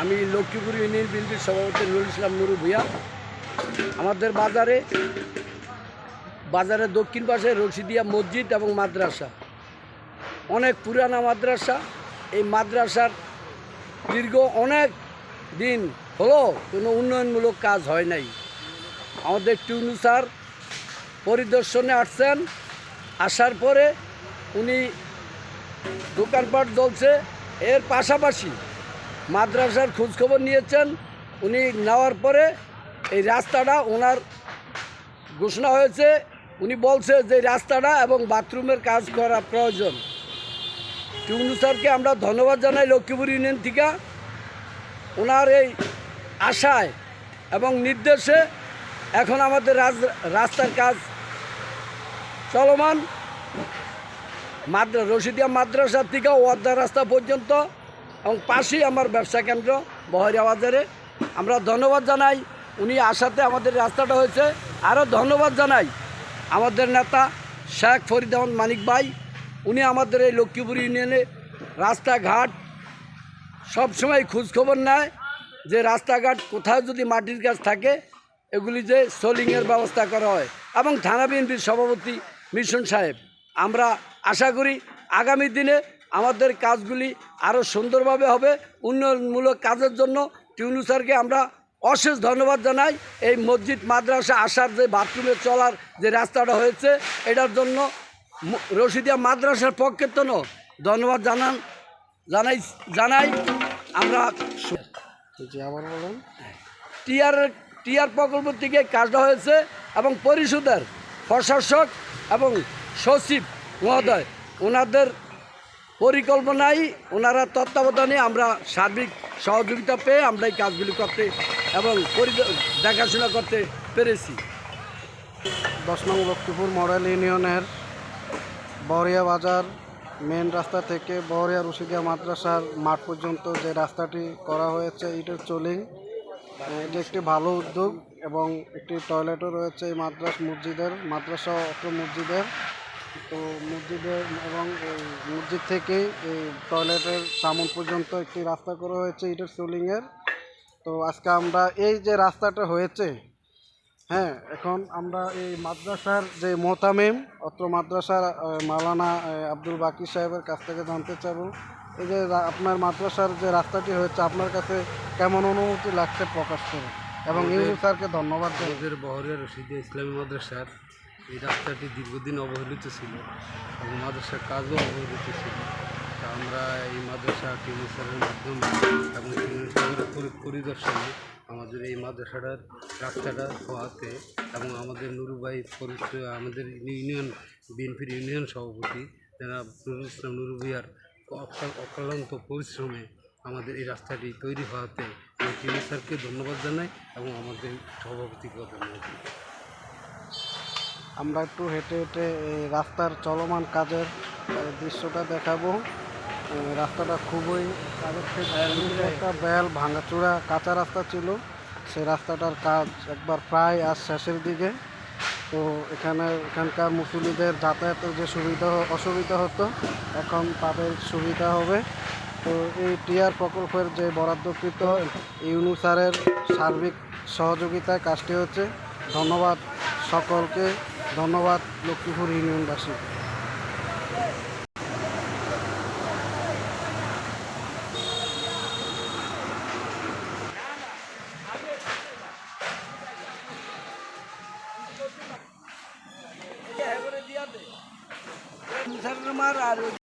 আমি লক্ষ্মীপুর ইউনিয়ন বিএনপির সভাপতি নুরুল ইসলাম নুরু ভুইয়া। আমাদের বাজারে, বাজারের দক্ষিণ পাশে রশিদিয়া মসজিদ এবং মাদ্রাসা। অনেক পুরানা মাদ্রাসা। এই মাদ্রাসার দীর্ঘ অনেক দিন হলো কোনো উন্নয়নমূলক কাজ হয় নাই। আমাদের টিউনু স্যার পরিদর্শনে আসছেন। আসার পরে উনি দোকানপাট চলছে এর পাশাপাশি মাদ্রাসার খোঁজখবর নিয়েছেন। উনি নেওয়ার পরে এই রাস্তাটা ওনার ঘোষণা হয়েছে। উনি বলছে যে রাস্তাটা এবং বাথরুমের কাজ করা প্রয়োজন। টিউনু স্যারকে আমরা ধন্যবাদ জানাই লক্ষ্মীপুর ইউনিয়ন থেকে। ওনার এই আশায় এবং নির্দেশে এখন আমাদের রাস্তার কাজ চলমান। মাদ্রা রশিদিয়া মাদ্রাসা থেকে ওয়াদ্দা রাস্তা পর্যন্ত এবং পাশেই আমার ব্যবসা কেন্দ্র বহরিয়া বাজারে আমরা ধন্যবাদ জানাই উনি আসাতে আমাদের রাস্তাটা হয়েছে। আরও ধন্যবাদ জানাই আমাদের নেতা শেখ ফরিদ আহমদ মানিক ভাই। উনি আমাদের এই লক্ষ্মীপুর ইউনিয়নে রাস্তাঘাট সবসময় খোঁজখবর নেয় যে রাস্তাঘাট কোথায় যদি মাটির কাজ থাকে, এগুলি যে সোলিংয়ের ব্যবস্থা করা হয়। এবং থানা বিএনপির সভাপতি মিশন সাহেব। আমরা আশা করি আগামী দিনে আমাদের কাজগুলি আরও সুন্দরভাবে হবে। উন্নয়নমূলক কাজের জন্য টিউনু স্যারকে আমরা অশেষ ধন্যবাদ জানাই। এই মসজিদ মাদ্রাসা আসার যে বাথরুমে চলার যে রাস্তাটা হয়েছে এটার জন্য রশিদিয়া মাদ্রাসার পক্ষে তো ধন্যবাদ জানান জানাই জানাই। আমরা টিআর টিআর প্রকল্প থেকে কাজটা হয়েছে এবং পরিষদের প্রশাসক এবং সচিব মহোদয় ওনাদের পরিকল্পনায় ওনারা তত্ত্বাবধানে আমরা সার্বিক সহযোগিতা পেয়ে আমরা এই কাজগুলি করতে এবং দেখাশোনা করতে পেরেছি। দশ নং লক্ষ্মীপুর মডেল ইউনিয়নের বহরিয়া বাজার মেন রাস্তা থেকে বহরিয়া রশিদিয়া মাদ্রাসার মাঠ পর্যন্ত যে রাস্তাটি করা হয়েছে ইটের চলিং। এটি একটি ভালো উদ্যোগ এবং একটি টয়লেটও রয়েছে এই মাদ্রাস মসজিদের, মাদ্রাসা অত্র মসজিদের। তো মসজিদের এবং এই মসজিদ থেকে এই টয়লেটের সামন পর্যন্ত একটি রাস্তা করা হয়েছে ইটের সোলিংয়ের। তো আজকে আমরা এই যে রাস্তাটা হয়েছে হ্যাঁ এখন আমরা এই মাদ্রাসার যে মোহতামিম অত্র মাদ্রাসার মালানা আব্দুল বাকি সাহেবের কাছ থেকে জানতে চাবো। এই যে আপনার মাদ্রাসার যে রাস্তাটি হয়েছে আপনার কাছে কেমন অনুভূতি লাগছে প্রকাশ করে? এবং ইউনু স্যারকে ধন্যবাদ বহরিয়া রশিদিয়া ইসলামী মাদ্রাসার এই রাস্তাটি দীর্ঘদিন অবহেলিত ছিল এবং মাদ্রাসার কাজও অবহেলিত ছিল। তা আমরা এই মাদ্রাসা টিউনিসারের মাধ্যমে এবং টিউনিসারের পরিদর্শনে আমাদের এই মাদ্রাসাটার রাস্তাটা হওয়াতে এবং আমাদের নুরুবাই আমাদের ইউনিয়ন, বিএনপির ইউনিয়ন সভাপতি যারা নুরুল ইসলাম নুরুবিয়ার অক্লান্ত পরিশ্রমে আমাদের এই রাস্তাটি তৈরি হওয়াতে আমি টিউনি স্যারকে ধন্যবাদ জানাই এবং আমাদের সভাপতিকেও ধন্যবাদ আমরা একটু হেঁটে হেঁটে এই রাস্তার চলমান কাজের দৃশ্যটা দেখাবো। রাস্তাটা খুবই একটা বেল, ভাঙাচোরা, কাঁচা রাস্তা ছিল। সেই রাস্তাটার কাজ একবার প্রায় আজ শেষের দিকে। তো এখানে এখানকার মুসলিমদের যাতায়াতের যে সুবিধা, অসুবিধা হতো, এখন তাদের সুবিধা হবে। তো এই টিআর প্রকল্পের যে বরাদ্দকৃত ইউনু স্যারের সার্বিক সহযোগিতায় কাজটি হচ্ছে। ধন্যবাদ সকলকে। ধন্যবাদ লক্ষ্মীপুর ইউনিয়নবাসী। আর